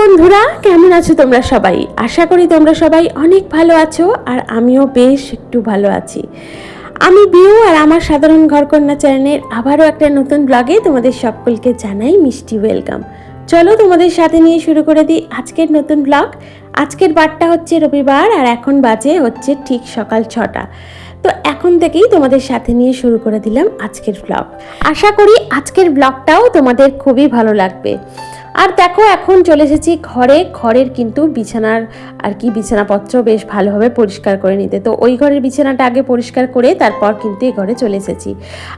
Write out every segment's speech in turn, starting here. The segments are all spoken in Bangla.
বন্ধুরা, কেমন আছো তোমরা সবাই? আশা করি তোমরা সবাই অনেক ভালো আছো আর আমিও বেশ একটু ভালো আছি। আমি বিউ আর আমার সাধারণ ঘরকন্যা চ্যানেলের আবারও একটা নতুন ব্লগে তোমাদের সকলকে জানাই মিষ্টি ওয়েলকাম চলো তোমাদের সাথে নিয়ে শুরু করে দিই আজকের নতুন ব্লগ আজকের বারটা হচ্ছে রবিবার আর এখন বাজে হচ্ছে ঠিক সকাল ছটা। তো এখন থেকেই তোমাদের সাথে নিয়ে শুরু করে দিলাম আজকের ব্লগ আশা করি আজকের ব্লগটাও তোমাদের খুবই ভালো লাগবে। আর দেখো, এখন চলে এসেছি ঘরে। ঘরের কিন্তু বিছানার আর কি বিছানাপত্র বেশ ভালোভাবে পরিষ্কার করে নিতে। তো ওই ঘরের বিছানাটা আগে পরিষ্কার করে তারপর কিন্তু এই ঘরে চলে এসেছি।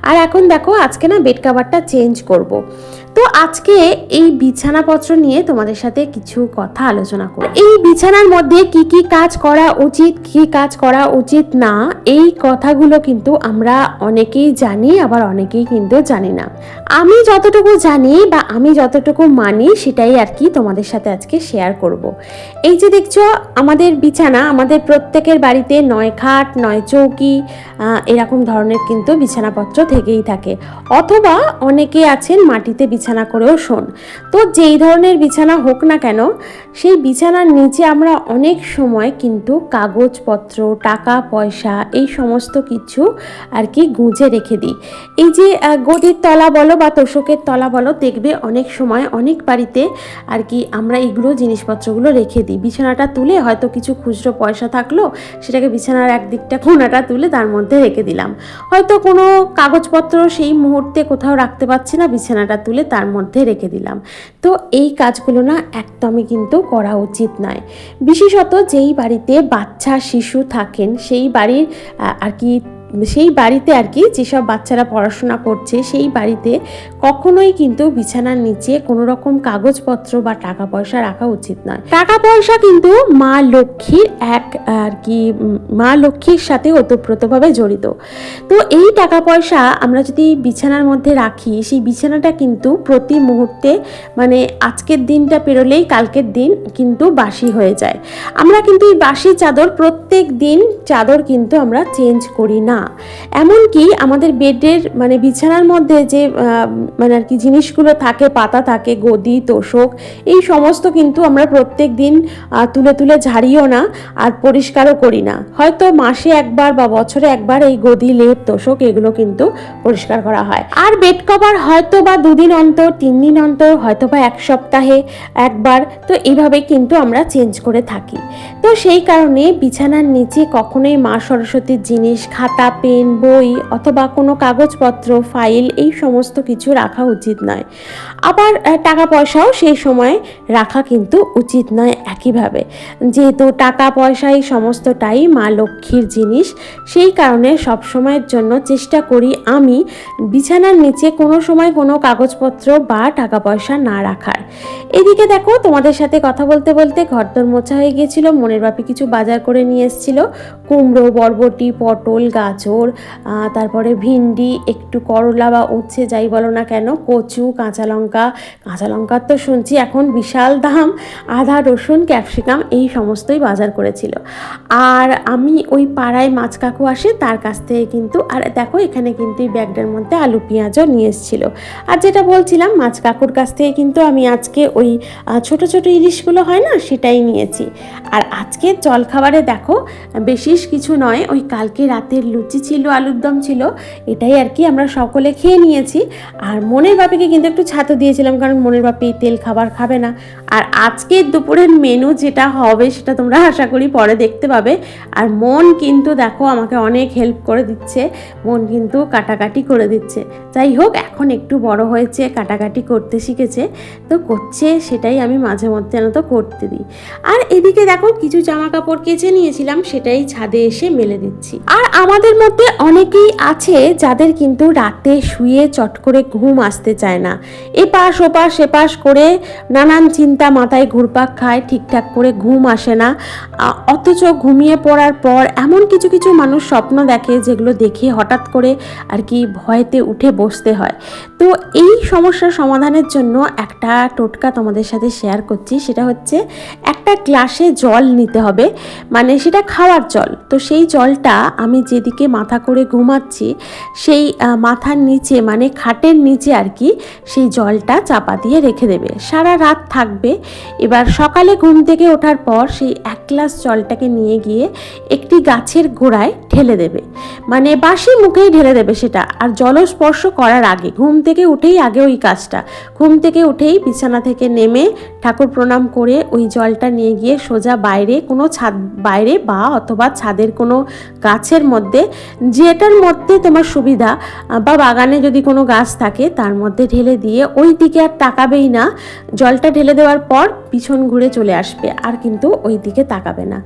আর এখন দেখো, আজকে না বেড কাভারটা চেঞ্জ করব। তো আজকে এই বিছানাপত্র নিয়ে তোমাদের সাথে কিছু কথা আলোচনা করব। এই বিছানার মধ্যে কি কি কাজ করা উচিত, কি কাজ করা উচিত না, এই কথাগুলো কিন্তু আমরা অনেকেই জানি, আবার অনেকেই কিন্তু জানি না। আমি যতটুকু জানি বা আমি যতটুকু মানি সেটাই আর কি তোমাদের সাথে আজকে শেয়ার করব। এই যে দেখছ, আমাদের বিছানা, আমাদের প্রত্যেকের বাড়িতে নয় খাট, নয় চৌকি এরকম ধরনের কিন্তু বিছানাপত্র থেকেই থাকে। অথবা অনেকে আছেন মাটিতে বিছানা করেও শোন। তো যেই ধরনের বিছানা হোক না কেন, সেই বিছানার নিচে আমরা অনেক সময় কিন্তু কাগজপত্র, টাকা, পয়সা এই সমস্ত কিছু আর কি গুঁজে রেখে দিই। এই যে গদির তলা বলো বা তোষকের তলা বলো, দেখবে অনেক সময় অনেক বাড়িতে আর কি আমরা এগুলো জিনিসপত্রগুলো রেখে দিই। বিছানাটা তুলে হয়তো কিছু খুচরো পয়সা থাকল, সেটাকে বিছানার একদিকটা কোনাটা তুলে তার মধ্যে রেখে দিলাম। হয়তো কোনো কাগজপত্র সেই মুহূর্তে কোথাও রাখতে পারছি না, বিছানাটা তুলে তার মধ্যে রেখে দিলাম। তো এই কাজগুলো না একদমই কিন্তু করা উচিত নয়। বিশেষত যেই বাড়িতে বাচ্চা, শিশু থাকেন, সেই বাড়ির আর কি সেই বাড়িতে আর কি যেসব বাচ্চারা পড়াশোনা করছে, সেই বাড়িতে কখনোই কিন্তু বিছানার নিচে কোনো রকম কাগজপত্র বা টাকা পয়সা রাখা উচিত নয়। টাকা পয়সা কিন্তু মা লক্ষ্মীর এক, আর কি মা লক্ষ্মীর সাথে ওতপ্রোতভাবে জড়িত। তো এই টাকা পয়সা আমরা যদি বিছানার মধ্যে রাখি, সেই বিছানাটা কিন্তু প্রতি মুহূর্তে মানে আজকের দিনটা পেরোলেই কালকের দিন কিন্তু বাসি হয়ে যায়। আমরা কিন্তু এই বাসি চাদর প্রত্যেক দিন চাদর কিন্তু আমরা চেঞ্জ করি না। এমনকি আমাদের বেডের মানে বিছানার মধ্যে যে মানে আর কি জিনিসগুলো থাকে, পাতা থাকে, গদি, তোষক, এই সমস্ত কিন্তু আমরা প্রত্যেক দিন তুলে তুলে ঝাড়িও না আর পরিষ্কারও করি না। হয়তো মাসে একবার বা বছরে একবার এই গদি, লেপ, তোষক এগুলো কিন্তু পরিষ্কার করা হয়। আর বেড কভার হয়তো বা দুদিন অন্তর, তিন দিন অন্তর হয়তো বা এক সপ্তাহে একবার, তো এইভাবে কিন্তু আমরা চেঞ্জ করে থাকি। তো সেই কারণে বিছানার নিচে কখনোই মা সরস্বতীর জিনিস, খাতা পেন, বই অথবা কোনো কাগজপত্র, ফাইল, এই সমস্ত কিছু রাখা উচিত নয়। আবার টাকা পয়সাও সেই সময় রাখা কিন্তু উচিত নয় একইভাবে। যেহেতু টাকা পয়সা এই সমস্তটাই মা লক্ষ্মীর জিনিস, সেই কারণে সব সময়ের জন্য চেষ্টা করি আমি বিছানার নিচে কোনো সময় কোনো কাগজপত্র বা টাকা পয়সা না রাখার। এদিকে দেখো, তোমাদের সাথে কথা বলতে বলতে ঘরদোর মোছা হয়ে গিয়েছিল, মনের বাপি কিছু বাজার করে নিয়ে এসেছিল। কুমড়ো, বরবটি, পটল গাজর তারপরে ভিন্ডি, একটু করলা বা উচ্ছে, যাই বলো না কেন, কচু, কাঁচা লঙ্কা। কাঁচা লঙ্কার তো শুনছি এখন বিশাল দাম। আদা, রসুন, ক্যাপসিকাম, এই সমস্তই বাজার করেছিল। আর আমি ওই পাড়ায় মাছ কাকু আসে, তার কাছ থেকে কিন্তু, আর দেখো এখানে কিন্তু এই ব্যাগটার মধ্যে আলু, পেঁয়াজও নিয়ে এসেছিল। আর যেটা বলছিলাম, মাছ কাকুর কাছ থেকে কিন্তু আমি আজকে ওই ছোট ছোট ইলিশগুলো হয় না, সেটাই নিয়েছি। আর আজকে জলখাবারে দেখো, বেশিস কিছু নয়, ওই কালকে রাতের লুচি ছিল, আলুর দম ছিল, এটাই আর কি আমরা সকলে খেয়ে নিয়েছি। আর মনের বাপিকে কিন্তু একটু ছাতো দিয়েছিলাম, কারণ মনের বাপি তেল খাবার খাবে না। আর আজকের দুপুরের মেনু যেটা হবে সেটা তোমরা আশা করি পরে দেখতে পাবে। আর মন কিন্তু দেখো আমাকে অনেক হেল্প করে দিচ্ছে, মন কিন্তু কাটাকাটি করে দিচ্ছে। যাই হোক, এখন একটু বড় হয়েছে, কাটাকাটি করতে শিখেছে, তো করছে সেটাই আমি মাঝে মধ্যে যেন তো করতে দিই। আর এদিকে দেখো কিছু জামা কাপড় কেচে নিয়েছিলাম, সেটাই ছাদে এসে মেলে দিচ্ছি। আর আমাদের মধ্যে অনেকেই আছে যাদের কিন্তু রাতে শুয়ে চট করে ঘুম আসতে চায় না। এপাশ ওপাশ এপাশ করে নানান চিন্তা মাথায় ঘুরপাক খায়, ঠিকঠাক করে ঘুম আসে না। অথচ ঘুমিয়ে পড়ার পর এমন কিছু কিছু মানুষ স্বপ্ন দেখে যেগুলো দেখে হঠাৎ করে আর কি ভয়েতে উঠে বসতে হয়। তো এই সমস্যার সমাধানের জন্য একটা টোটকা তোমাদের সাথে শেয়ার করছি, সেটা হচ্ছে একটা গ্লাসে জল নিতে হবে মানে সেটা খাওয়ার জল। তো সেই জলটা আমি যেদিকে মাথা করে ঘুমাচ্ছি, সেই মাথার নিচে মানে খাটের নিচে আর কি, সেই জলটা চাপা দিয়ে রেখে দেবে। সারা রাত থাকবে থাকবে এবার সকালে ঘুম থেকে ওঠার পর সেই এক গ্লাস জলটাকে নিয়ে গিয়ে একটি গাছের গোড়ায় ঢেলে দেবে। মানে বাসি মুখেই ঢেলে দেবে সেটা। আর জলস্পর্শ করার আগে, ঘুম থেকে উঠেই আগে ওই কাজটা। ঘুম থেকে উঠেই বিছানা থেকে নেমে ঠাকুর প্রণাম করে ওই জলটা নিয়ে গিয়ে সোজা বাইরে কোনো ছাদ, বাইরে বা অথবা ছাদের কোনো গাছের মধ্যে, যেটার মধ্যে তোমার সুবিধা, বা বাগানে যদি কোনো গাছ থাকে, তার মধ্যে ঢেলে দিয়ে ওই দিকে আর তাকাবেই না। জলটা ঢেলে দেওয়ার পর পিছন ঘুরে চলে আসবে, আর কিন্তু ওই দিকে তাকাবে না।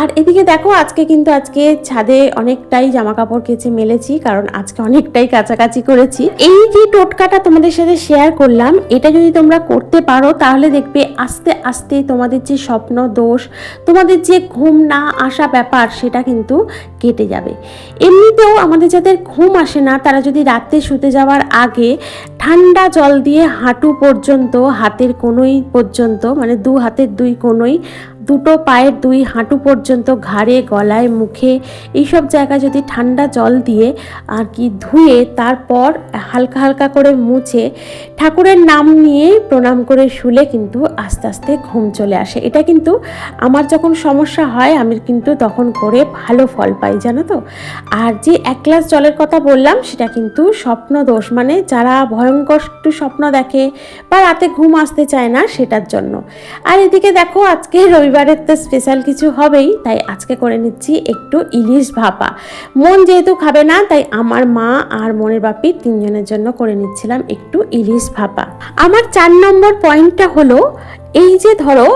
আর এদিকে দেখো, আজকে কিন্তু আজকে ছাদে অনেকটাই জামা কাপড় কেচে মেলেছি, কারণ আজকে অনেকটাই কাছাকাছি করেছি। এই যে টোটকাটা তোমাদের সাথে শেয়ার করলাম, এটা যদি তোমরা করতে পারো, তাহলে দেখবে আস্তে আস্তে তোমাদের যে স্বপ্ন দোষ তোমাদের যে ঘুম না আসা ব্যাপার, সেটা কিন্তু কেটে যাবে। এমনিতেও আমাদের যাদের ঘুম আসে না, তারা যদি রাতে শুতে যাওয়ার আগে ঠান্ডা জল দিয়ে হাঁটু পর্যন্ত, হাতের কোনোই পর্যন্ত মানে দু হাতের দুই কোনোই দুটো পায়ের দুই হাঁটু পর্যন্ত ঘাড়ে, গলায়, মুখে, এইসব জায়গায় যদি ঠান্ডা জল দিয়ে আর কি ধুয়ে তারপর হালকা হালকা করে মুছে ঠাকুরের নাম নিয়ে প্রণাম করে শুলে কিন্তু আস্তে আস্তে ঘুম চলে আসে। এটা কিন্তু আমার যখন সমস্যা হয়, আমি কিন্তু তখন করে ভালো ফল পাই, জানো তো? আর যে এক গ্লাস জলের কথা বললাম, সেটা কিন্তু স্বপ্ন দোষ। মানে যারা ভয়ঙ্কর একটু স্বপ্ন দেখে বা রাতে ঘুম আসতে চায় না, সেটার জন্য। আর এদিকে দেখো, আজকে রবিবারের তো স্পেশাল কিছু হবেই, তাই আজকে করে নিচ্ছি একটু ইলিশ ভাপা। মন যেহেতু খাবে না, তাই আমার মা আর মনের বাপি তিনজনের জন্য করে নিচ্ছিলাম একটু ইলিশ ভাপা আমার চার নম্বর পয়েন্টটা হলো, এই যে ধরো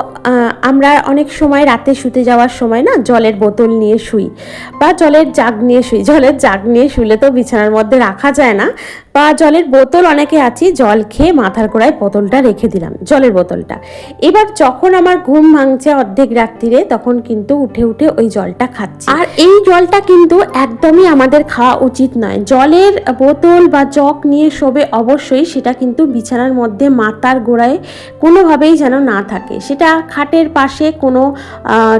আমরা অনেক সময় রাতে শুতে যাওয়ার সময় না জলের বোতল নিয়ে শুই বা জলের জাগ নিয়ে শুই। জলের জাগ নিয়ে শুলে তো বিছানার মধ্যে রাখা যায় না। বা জলের বোতল, অনেকে আছি, জল খেয়ে মাথার গোড়ায় বোতলটা রেখে দিলাম, জলের বোতলটা। এবার যখন আমার ঘুম ভাঙছে অর্ধেক রাত্রিরে, তখন কিন্তু উঠে উঠে ওই জলটা খাচ্ছি। আর এই জলটা কিন্তু একদমই আমাদের খাওয়া উচিত নয়। জলের বোতল বা জগ নিয়ে শোবে অবশ্যই, সেটা কিন্তু বিছানার মধ্যে মাথার গোড়ায় কোনোভাবেই যেন না থাকে। সেটা খাটের পাশে কোনো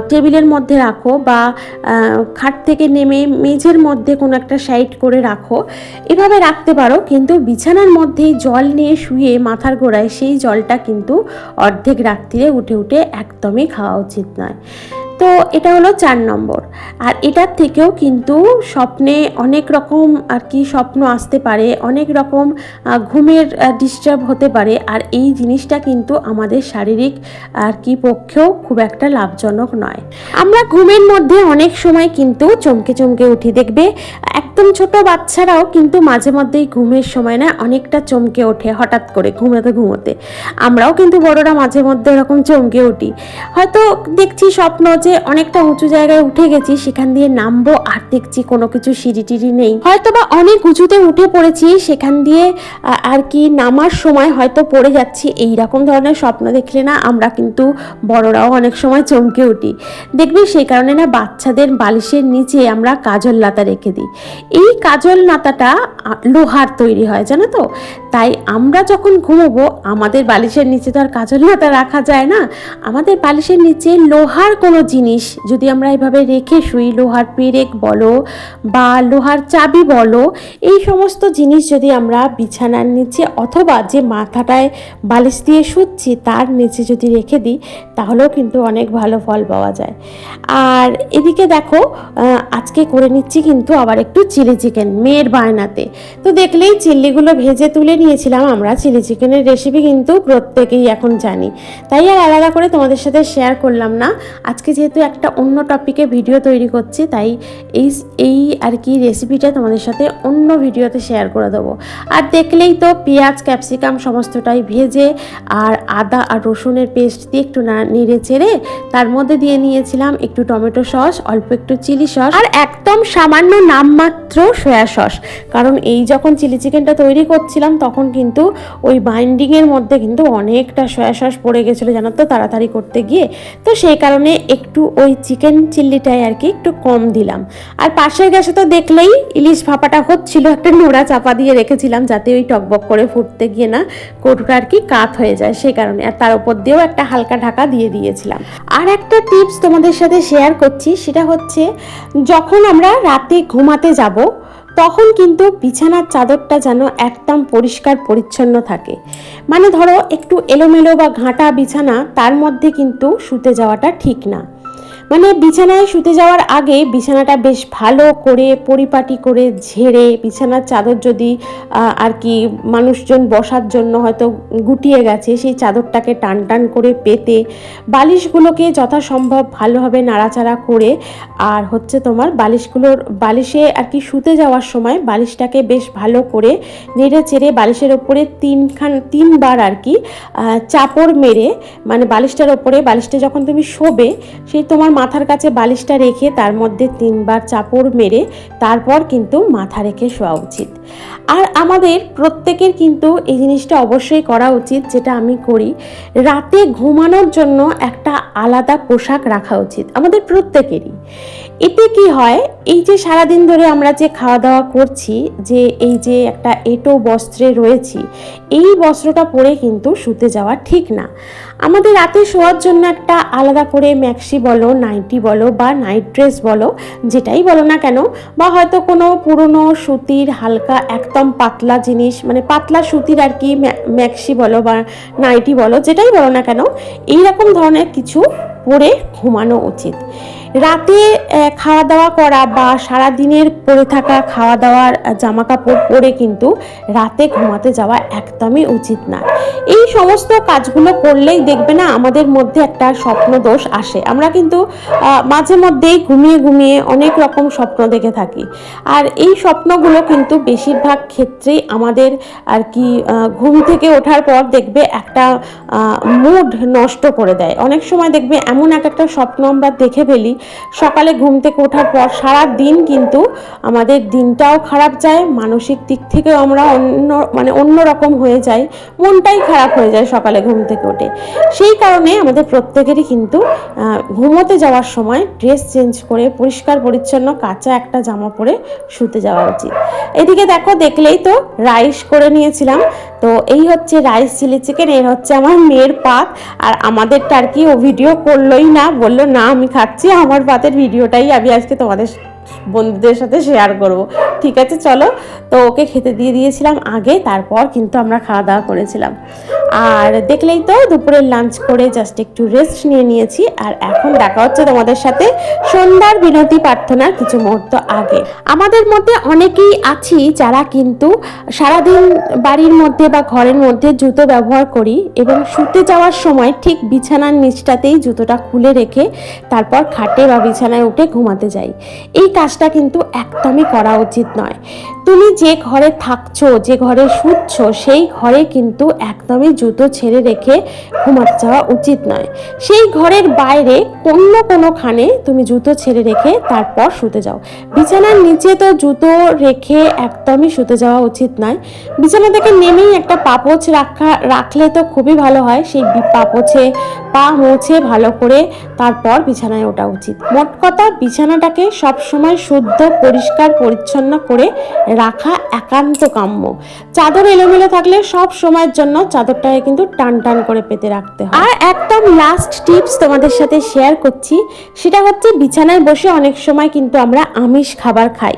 টেবিলের মধ্যে রাখো বা খাট থেকে নেমে মেঝের মধ্যে কোনো একটা সাইড করে রাখো। এভাবে রাখতে পারো। কিন্তু বিছানার মধ্যে জল নিয়ে শুয়ে মাথার গোড়ায় সেই জলটা কিন্তু অর্ধেক রাত্রিরে উঠে উঠে একদমই খাওয়া উচিত নয়। তো এটা হলো চার নম্বর। আর এটার থেকেও কিন্তু স্বপ্নে অনেক রকম আর কি স্বপ্ন আসতে পারে, অনেক রকম ঘুমের ডিস্টার্ব হতে পারে। আর এই জিনিসটা কিন্তু আমাদের শারীরিক আর কি পক্ষেও খুব একটা লাভজনক নয়। আমরা ঘুমের মধ্যে অনেক সময় কিন্তু চমকে চমকে উঠি, দেখবে? একদম ছোট বাচ্চারাও কিন্তু মাঝে মধ্যেই ঘুমের সময় না অনেকটা চমকে ওঠে, হঠাৎ করে ঘুমোতে ঘুমোতে। আমরাও কিন্তু বড়রা মাঝে মধ্যে এরকম চমকে উঠি। হয়তো দেখছি স্বপ্ন যে অনেকটা উঁচু জায়গায় উঠে গেছি, সেখান দিয়ে নামবো, আর দেখছি কোনো কিছু সিঁড়ি নেই। হয়তো বা অনেক উঁচুতে উঠে পড়েছি, সেখান দিয়ে আর কি নামার সময় হয়তো পড়ে যাচ্ছি এই রকম ধরনের স্বপ্ন দেখলে না আমরা কিন্তু বড়রাও অনেক সময় চমকে উঠি। দেখবি সেই কারণে না বাচ্চাদের বালিশের নিচে আমরা কাজল লাতা রেখে দিই। এই কাজল নাতাটা লোহার তৈরি হয়, জানো তো? তাই আমরা যখন ঘুমোবো, আমাদের বালিশের নিচে তো আর কাজল নাতা রাখা যায় না। আমাদের বালিশের নিচে লোহার কোনো জিনিস যদি আমরা এভাবে রেখে শুই, লোহার পেরেক বলো বা লোহার চাবি বলো, এই সমস্ত জিনিস যদি আমরা বিছানার নিচে অথবা যে মাথাটায় বালিশ দিয়ে শুচ্ছি, তার নিচে যদি রেখে দিই, তাহলেও কিন্তু অনেক ভালো ফল পাওয়া যায়। আর এদিকে দেখো আজকে করে নিচ্ছি কিন্তু আবার একটু চিলি চিকেন, মেয়ের বায়নাতে। তো দেখলেই চিল্লিগুলো ভেজে তুলে নিয়েছিলাম আমরা, চিলি চিকেনের রেসিপি কিন্তু প্রত্যেকেই এখন জানি। তাই আর আলাদা করে তোমাদের সাথে শেয়ার করলাম না। আজকে যেহেতু একটা অন্য টপিকে ভিডিও তৈরি করছি, তাই এই এই আর কি রেসিপিটা তোমাদের সাথে অন্য ভিডিওতে শেয়ার করে দেবো। আর দেখলেই তো পেঁয়াজ ক্যাপসিকাম সমস্তটাই ভেজে আর আদা আর রসুনের পেস্ট দিয়ে একটু না নেড়ে চেড়ে তার মধ্যে দিয়ে নিয়েছিলাম একটু টমেটো সস, অল্প একটু চিলি সস আর একদম সামান্য নামমাত্র সয়া সস। কারণ এই যখন চিলি চিকেনটা তৈরি করছিলাম তখন কিন্তু ওই বাইন্ডিংয়ের মধ্যে কিন্তু অনেকটা সয়া সস পড়ে গেছিল, জানো তো, তাড়াতাড়ি করতে গিয়ে। তো সেই কারণে একটু ওই চিকেন চিল্লিটাই আর কি একটু কম দিলাম। আর পাশের গ্যাসে তো দেখলেই ইলিশ ভাপাটা হচ্ছিল, একটা নোড়া চাপা দিয়ে রেখেছিলাম যাতে ওই টকবক করে ফুটতে গিয়ে না কৌটোটা আর কি কাত হয়ে যায় সেই কারণে। আর তার উপর দিয়েও একটা হালকা ঢাকা দিয়ে দিয়েছিলাম। আর একটা টিপস তোমাদের সাথে শেয়ার করছি, সেটা হচ্ছে যখন আমরা রাতে ঘুমাতে যাব তখন কিন্তু বিছানার চাদরটা যেন একদম পরিষ্কার পরিচ্ছন্ন থাকে। মানে ধরো একটু এলোমেলো বা ঘাঁটা বিছানা, তার মধ্যে কিন্তু শুতে যাওয়াটা ঠিক না। মানে বিছানায় শুতে যাওয়ার আগে বিছানাটা বেশ ভালো করে পরিপাটি করে ঝেড়ে, বিছানার চাদর যদি আর কি মানুষজন বসার জন্য হয়তো গুটিয়ে গেছে, সেই চাদরটাকে টান টান করে পেতে, বালিশগুলোকে যথাসম্ভব ভালোভাবে নাড়াচাড়া করে, আর হচ্ছে তোমার বালিশগুলোর, বালিশে আর কি শুতে যাওয়ার সময় বালিশটাকে বেশ ভালো করে নেড়ে চেড়ে বালিশের ওপরে তিনখান, তিনবার আর কি চাপড় মেরে মানে বালিশটার ওপরে, বালিশটা যখন তুমি শোবে, সেই তোমার মাথার কাছে বালিশটা রেখে তার মধ্যে তিনবার চাপড় মেরে তারপর কিন্তু মাথা রেখে শোয়া উচিত। আর আমাদের প্রত্যেকের কিন্তু এই জিনিসটা অবশ্যই করা উচিত, যেটা আমি করি। রাতে ঘুমানোর জন্য একটা আলাদা পোশাক রাখা উচিত, আমাদের প্রত্যেকেরই। এতে কি হয়, এই যে সারাদিন ধরে আমরা যে খাওয়া দাওয়া করছি, যে এই যে একটা এটো বস্ত্রে রয়েছি, এই বস্ত্রটা পরে কিন্তু শুতে যাওয়া ঠিক না। আমাদের রাতে শোয়ার জন্য একটা আলাদা করে ম্যাক্সি বলো, নাইটি বলো বা নাইট ড্রেস বলো, যেটাই বলো না কেন, বা হয়তো কোনো পুরনো সুতির হালকা একদম পাতলা জিনিস মানে পাতলা সুতির আর কি ম্যাক্সি বলো বা নাইটি বলো, যেটাই বলো না কেন, এইরকম ধরনের কিছু পরে ঘুমানো উচিত। রাতে খাওয়া দাওয়া করা বা সারা দিনের পরে থাকা খাওয়া দাওয়ার জামা কাপড় পরে কিন্তু রাতে ঘুমাতে যাওয়া একদমই উচিত না। এই সমস্ত কাজগুলো করলেই দেখবে না আমাদের মধ্যে একটা স্বপ্ন দোষ আসে। আমরা কিন্তু মাঝে মধ্যেই ঘুমিয়ে ঘুমিয়ে অনেক রকম স্বপ্ন দেখে থাকি। আর এই স্বপ্নগুলো কিন্তু বেশিরভাগ ক্ষেত্রেই আমাদের আর কি ঘুম থেকে ওঠার পর দেখবে একটা মুড নষ্ট করে দেয়। অনেক সময় দেখবে এমন এক একটা স্বপ্ন আমরা দেখে ফেলি সকালে ঘুম থেকে ওঠার পর সারা দিন কিন্তু আমাদের দিনটাও খারাপ যায়, মানসিক দিক থেকেও আমরা অন্য মানে অন্য রকম হয়ে যাই, মনটাই খারাপ হয়ে যায় সকালে ঘুম থেকে উঠে। সেই কারণে আমাদের প্রত্যেকেরই কিন্তু ঘুমোতে যাওয়ার সময় ড্রেস চেঞ্জ করে পরিষ্কার পরিচ্ছন্ন কাঁচা একটা জামা পরে শুতে যাওয়া উচিত। এদিকে দেখো, দেখলেই তো রাইস করে নিয়েছিলাম। তো এই হচ্ছে রাইস চিলি চিকেন, এর হচ্ছে আমার মেয়ের পাত। আর আমাদেরটা আর কি ও ভিডিও করলোই না, বলল, না, আমি খাচ্ছি, আমার পাতের ভিডিওটাই আমি আজকে তোমাদের বন্ধুদের সাথে শেয়ার করব। ঠিক আছে, চলো। তো ওকে খেতে দিয়ে দিয়েছিলাম আগে, তারপর কিন্তু আমরা খাওয়া দাওয়া করেছিলাম। আর দেখলেই তো দুপুরের লাঞ্চ করে জাস্ট একটু রেস্ট নিয়ে নিয়েছি। আর এখন দেখা হচ্ছে তোমাদের সাথে সন্ধ্যার বিনতি প্রার্থনার কিছু মুহূর্ত আগে। আমাদের মধ্যে অনেকেই আছি যারা কিন্তু সারাদিন বাড়ির মধ্যে বা ঘরের মধ্যে জুতো ব্যবহার করি এবং শুতে যাওয়ার সময় ঠিক বিছানার নিচটাতেই জুতোটা খুলে রেখে তারপর খাটে বা বিছানায় উঠে ঘুমাতে যাই। এই কাজটা কিন্তু একদমই করা উচিত নয়। তুমি যে ঘরে থাকছো, যে ঘরে শুচ্ছ, সেই ঘরে কিন্তু একদমই জুতো ছেড়ে রেখে ঘুমাতে যাওয়া উচিত নয়। সেই ঘরের বাইরে কোনো কোনোখানে তুমি জুতো ছেড়ে রেখে তারপর শুতে যাও। বিছানার নিচে তো জুতো রেখে একদমই শুতে যাওয়া উচিত নয়। বিছানা থেকে নেমেই একটা পাপোচ রাখা, রাখলে তো খুবই ভালো হয়। সেই পাপোছে পা মুছে ভালো করে তারপর বিছানায় ওঠা উচিত। মোট কথা, বিছানাটাকে সবসময় শুদ্ধ, পরিষ্কার, পরিচ্ছন্ন করে রাখা একান্ত কাম্য। চাদর এলোমেলো থাকলে সব সময়ের জন্য চাদরটাকে কিন্তু টান টান করে পেতে রাখতে হয়। আর একদম লাস্ট টিপস তোমাদের সাথে শেয়ার করছি, সেটা হচ্ছে বিছানায় বসে অনেক সময় কিন্তু আমরা আমিষ খাবার খাই।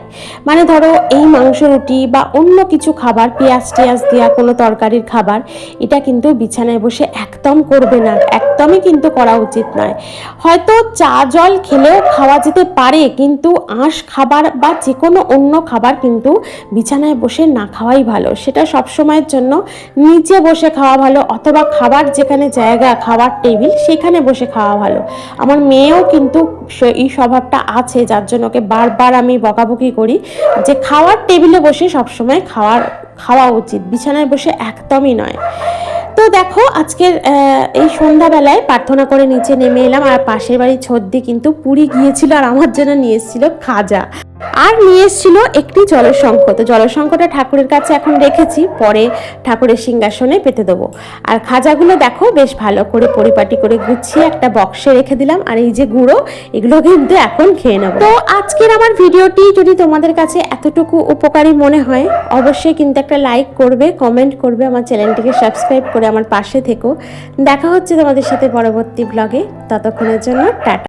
মানে ধরো এই মাংস রুটি বা অন্য কিছু খাবার, পেঁয়াজ টেয়াজ দেওয়া কোনো তরকারির খাবার, এটা কিন্তু বিছানায় বসে একদম করবে না, একদমই কিন্তু করা উচিত নয়। হয়তো চা জল খেলেও খাওয়া যেতে পারে, কিন্তু আঁশ খাবার বা যে কোনো অন্য খাবার কিন্তু বিছানায় বসে না খাওয়াই ভালো। সেটা সব সময়ের জন্য নিচে বসে খাওয়া ভালো অথবা খাবার যেখানে জায়গা, খাবার টেবিল সেখানে বসে খাওয়া ভালো। আমার মেয়েও কিন্তু এই স্বভাবটা আছে, যার জন্য ওকে বারবার আমি বকাবকি করি যে খাওয়ার টেবিলে বসে সবসময় খাওয়ার, খাওয়া উচিত। বিছানায় বসে একদমই নয়। তো দেখো, আজকের এই সন্ধ্যাবেলায় প্রার্থনা করে নিচে নেমে এলাম আর পাশের বাড়ির ছদ্দি কিন্তু পুরী গিয়েছিল আর আমার জন্য নিয়ে এসেছিল খাজা। আর নিয়ে এসেছিল একটি জলসংখ তো ঠাকুরের কাছে এখন রেখেছি, পরে ঠাকুরের সিংহাসনে পেতে দেবো। আর খাজাগুলো দেখো, বেশ ভালো করে পরিপাটি করে গুছিয়ে একটা বক্সে রেখে দিলাম। আর এই যে গুঁড়ো, এগুলো কিন্তু এখন খেয়ে নেব। তো আজকের আমার ভিডিওটি যদি তোমাদের কাছে এতটুকু উপকারী মনে হয়, অবশ্যই কিন্তু একটা লাইক করবে, কমেন্ট করবে, আমার চ্যানেলটিকে সাবস্ক্রাইব করে আমার পাশে থেকো। দেখা হচ্ছে তোমাদের সাথে পরবর্তী ব্লগে ততক্ষণের জন্য টাটা।